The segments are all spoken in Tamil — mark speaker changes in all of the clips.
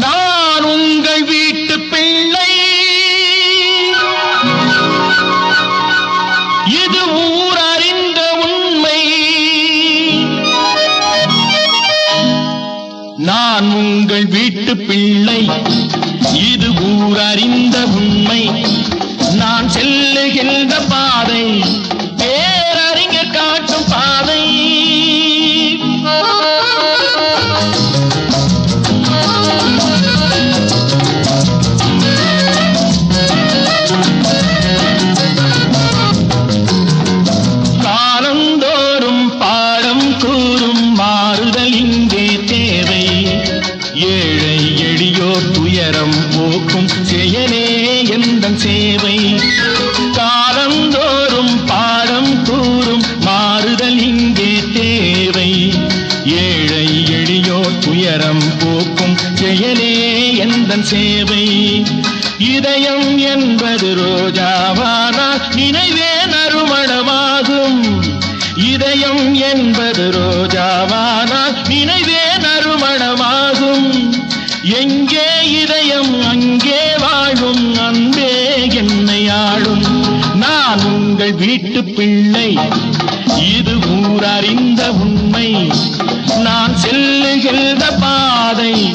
Speaker 1: நான் உங்கள் வீட்டு பிள்ளை. இது ஊர் அறிந்த உண்மை. நான் உங்கள் வீட்டு பிள்ளை. இது ஊர் அறிந்த உண்மை. துயரம் போக்கும் செயலே எந்த சேவை? காலந்தோறும் பாடம் கூறும் மாறுதல் இங்கே தேவை. ஏழை எளியோர் துயரம் போக்கும் செயலே எந்த சேவை? இதயம் என்பது ரோஜாவானால் நினைவே நறுமணமாகும். இதயம் என்பது ரோஜாவானால் எங்கே இதயம் அங்கே வாழும் அன்பே என்னை ஆளும். நான் உங்கள் வீட்டு பிள்ளை. இது ஊரறிந்த உண்மை. நான் செல்லுகின்ற பாதை.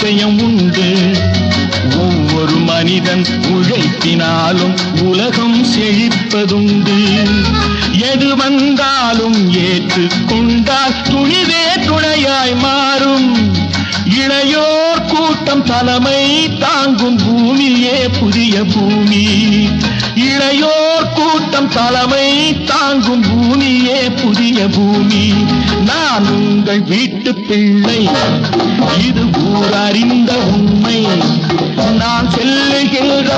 Speaker 1: நிச்சயம் உண்டு. ஒவ்வொரு மனிதன் உழைப்பினாலும் உலகம் செழிப்பதுண்டு. எது வந்தாலும் ஏற்றுக்கொண்டால் துணிவே துணையாய் மாறும். இளையோர் கூட்டம் தலைமை தாங்கும் பூமியே புதிய பூமி. இளையோர் கூட்டம் தலைமை தாங்கும் பூமியே புதிய பூமி. நானும் உங்கள் வீட்டு பிள்ளை. இது ஊர் அறிந்த உண்மை. நான் செல்லுகின்ற